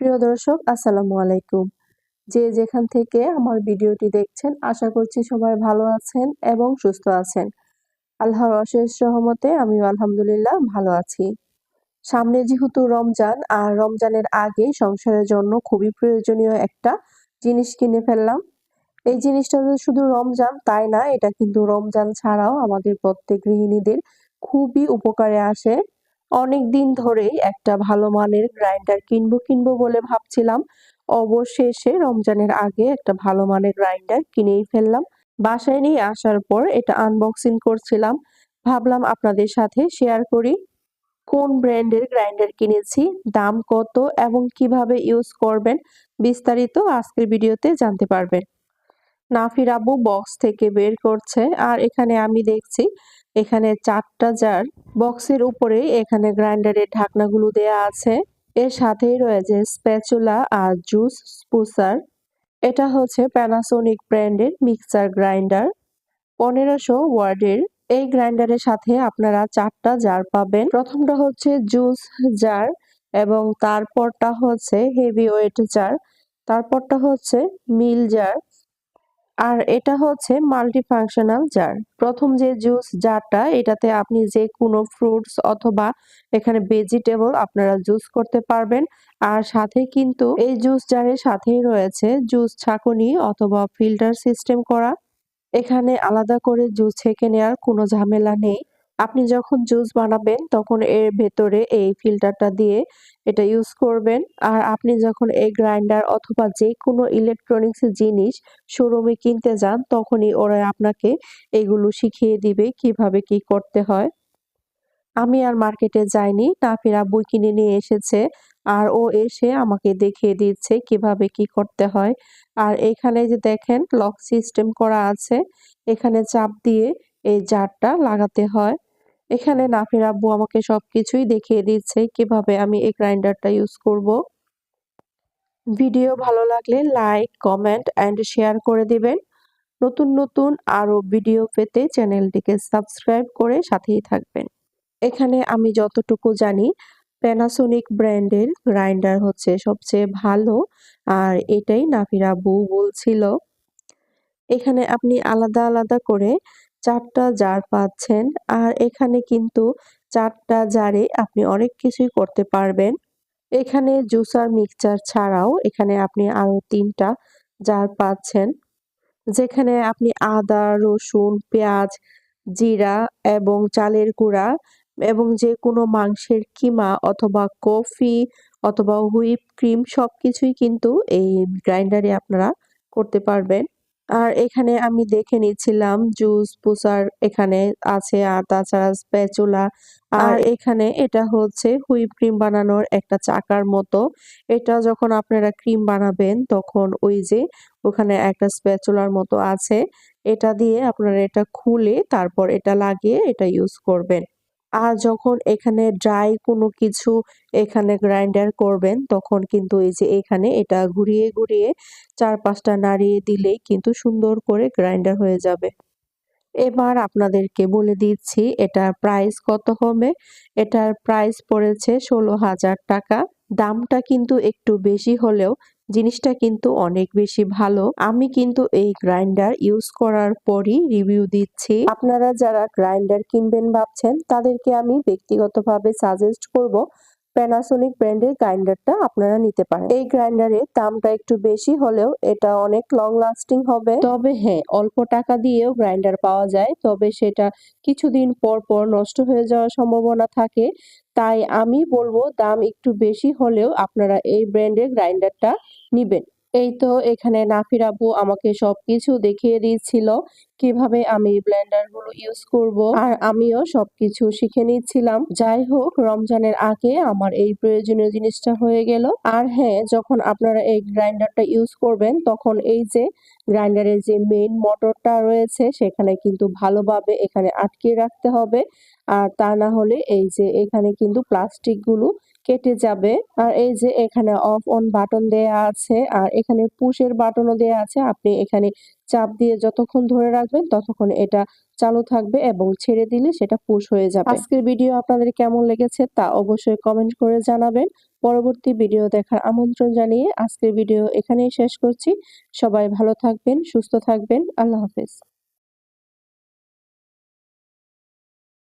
প্রিয় দর্শক, আসসালামু আলাইকুম। যে যেখান থেকে আমার ভিডিওটি দেখছেন, আশা করছি সবাই ভালো আছেন এবং সুস্থ আছেন। আল্লাহর অশেষ সহমতে আমি আলহামদুলিল্লাহ ভালো আছি। সামনে যেহেতু রমজান, আর রমজানের আগে সংসারের জন্য খুবই প্রয়োজনীয় একটা জিনিস কিনে ফেললাম। এই জিনিসটা শুধু রমজান তাই না, এটা কিন্তু রমজান ছাড়াও আমাদের প্রত্যেক গৃহিণীদের খুবই উপকারে আসে। অনেক দিন ধরেই একটা ভালো মানের গ্রাইন্ডার কিনবো কিনবো বলে ভাবছিলাম। অবশেষে রমজানের আগে একটা ভালো মানের গ্রাইন্ডার কিনেই ফেললাম। বাসায় নিয়ে আসার পর এটা আনবক্সিং করছিলাম। ভাবলাম আপনাদের সাথে শেয়ার করি। কোন ব্র্যান্ডের গ্রাইন্ডার কিনেছি, দাম কত এবং কীভাবে ইউজ করবেন, বিস্তারিত আজকের ভিডিওতে জানতে পারবেন। নাফির আবু বক্স থেকে বের করছে। আর এখানে আমি দেখছি এখানে চারটা জার বক্সের উপরে এখানে গ্রাইন্ডারের ঢাকনাগুলো দেয়া আছে। এর সাথেই রয়েছে স্প্যাচুলা আর জুস স্পুসার। এটা হচ্ছে প্যানাসোনিক ব্র্যান্ডের মিক্সার গ্রাইন্ডার। পনেরোশো ওয়ার্ডের এই গ্রাইন্ডারের সাথে আপনারা চারটা জার পাবেন। প্রথমটা হচ্ছে জুস জার এবং তারপরটা হচ্ছে হেভি ওয়েট জার। তারপরটা হচ্ছে মিল জার। আর এটা হচ্ছে মাল্টি ফাংশনাল জার প্রথম যে জুস জারটা এটাতে আপনি যে কোনো ফ্রুটস অথবা এখানে ভেজিটেবল আপনারা জুস করতে পারবেন। আর সাথে কিন্তু এই জুস জারের সাথেই রয়েছে জুস ছাকনি অথবা ফিল্টার সিস্টেম করা। এখানে আলাদা করে জুস ছেঁকে নেওয়ার কোনো ঝামেলা নেই। আপনি যখন জুস বানাবেন, তখন এর ভেতরে এই ফিল্টারটা দিয়ে এটা ইউজ করবেন। আর আপনি যখন এই গ্রাইন্ডার অথবা যে কোনো ইলেকট্রনিক্স জিনিস শোরুমে কিনতে যান, তখনই ওরা আপনাকে এগুলো শিখিয়ে দিবে কীভাবে কি করতে হয়। আমি আর মার্কেটে যাইনি নাফিরা বই কিনে নিয়ে এসেছে আর ও এসে আমাকে দেখিয়ে দিচ্ছে কীভাবে কি করতে হয়। আর এখানে যে দেখেন লক সিস্টেম করা আছে, এখানে চাপ দিয়ে এই জারটা লাগাতে হয়। এখানে নাফির আব্বু আমাকে সবকিছুই দেখিয়ে দিচ্ছে কীভাবে আমি এই গ্রাইন্ডারটা ইউজ করব। ভিডিও ভালো লাগলে লাইক কমেন্ট অ্যান্ড শেয়ার করে দিবেন। নতুন নতুন আরও ভিডিও পেতে চ্যানেলটিকে সাবস্ক্রাইব করে সাথেই থাকবেন। এখানে আমি যতটুকু জানি প্যানাসোনিক ব্র্যান্ডের গ্রাইন্ডার হচ্ছে সবচেয়ে ভালো আর এটাই নাফিরা বউ বলছিল। এখানে আপনি আলাদা আলাদা করে চারটা জার পাচ্ছেন। আর এখানে কিন্তু চারটা জারে আপনি অনেক কিছুই করতে পারবেন। এখানে জুসার মিক্সচার ছাড়াও এখানে আপনি আরও তিনটা জার পাচ্ছেন। যেখানে আপনি আদা, রসুন, পেঁয়াজ, জিরা এবং চালের গুঁড়া এবং যে কোনো মাংসের কিমা অথবা কফি অথবা হুইপ ক্রিম সবকিছুই কিন্তু এই গ্রাইন্ডারে আপনারা করতে পারবেন। আর এখানে আমি দেখে নিচ্ছিলাম জুস পুসার এখানে আছে আর তাছাড়া স্প্যাচুলা আর এখানে এটা হচ্ছে হুইপ ক্রিম বানানোর একটা চাকার মতো। এটা যখন আপনারা ক্রিম বানাবেন তখন ওই যে ওখানে একটা স্প্যাচুলার মতো আছে। এটা দিয়ে আপনারা এটা খুলে তারপর এটা লাগিয়ে এটা ইউজ করবেন। আর যখন এখানে ড্রাই কোনো কিছু এখানে গ্রাইন্ডার করবেন, তখন কিন্তু এই যে এখানে এটা ঘুরিয়ে ঘুরিয়ে চার পাঁচটা নাড়িয়ে দিলেই কিন্তু সুন্দর করে গ্রাইন্ডার হয়ে যাবে। এবার আপনাদেরকে বলে দিচ্ছি, এটার প্রাইস কত হবে? এটার প্রাইস পড়েছে ষোলো হাজার টাকা। দামটা কিন্তু একটু বেশি হলেও জিনিসটা কিন্তু অনেক বেশি ভালো। আমি কিন্তু এই গ্রাইন্ডার ইউজ করার পরই রিভিউ দিচ্ছি। আপনারা যারা গ্রাইন্ডার কিনবেন ভাবছেন, তাদেরকে আমি ব্যক্তিগতভাবে সাজেস্ট করব প্যানাসোনিক ব্র্যান্ডের গ্রাইন্ডারটা আপনারা নিতে পারেন। এই গ্রাইন্ডারের দামটা একটু বেশি হলেও এটা অনেক লং লাস্টিং হবে। তবে হ্যাঁ অল্প টাকা দিয়েও গ্রাইন্ডার পাওয়া যায়। তবে সেটা কিছুদিন পর পর নষ্ট হয়ে যাওয়ার সম্ভাবনা থাকে। তাই আমি বলব দাম একটু বেশি হলেও আপনারা এই ব্র্যান্ডের গ্রাইন্ডারটা নিবেন। এই তো এখানে নাফির আব্বু আমাকে সবকিছু দেখিয়ে দিচ্ছিল, কীভাবে আমি ব্লেন্ডারগুলো ইউজ করব। আর আমিও সবকিছু শিখে নিচ্ছিলাম। যাই হোক, রমজানের আগে আমার এই প্রয়োজনীয় জিনিসটা হয়ে গেল। আর হ্যাঁ যখন আপনারা এই গ্রাইন্ডারটা ইউজ করবেন, তখন এই যে গ্রাইন্ডারের যে মেইন মোটরটা রয়েছে, সেখানে কিন্তু ভালোভাবে এখানে আটকে রাখতে হবে। আর তা না হলে এই যে এখানে কিন্তু প্লাস্টিকগুলো কেটে যাবে। আর এই যে এখানে অফ অন বাটন দেয়া আছে, আর এখানে পুশের বাটনও দেয়া আছে। আপনি এখানে চাপ দিয়ে যতক্ষণ ধরে রাখবেন, ততক্ষণ এটা চালু থাকবে এবং ছেড়ে দিলে সেটা পুশ হয়ে যাবে। আজকের ভিডিও আপনাদের কেমন লেগেছে তা অবশ্যই কমেন্ট করে জানাবেন। পরবর্তী ভিডিও দেখার আমন্ত্রণ জানিয়ে আজকের ভিডিও এখানেই শেষ করছি। সবাই ভালো থাকবেন, সুস্থ থাকবেন। আল্লাহ হাফেজ।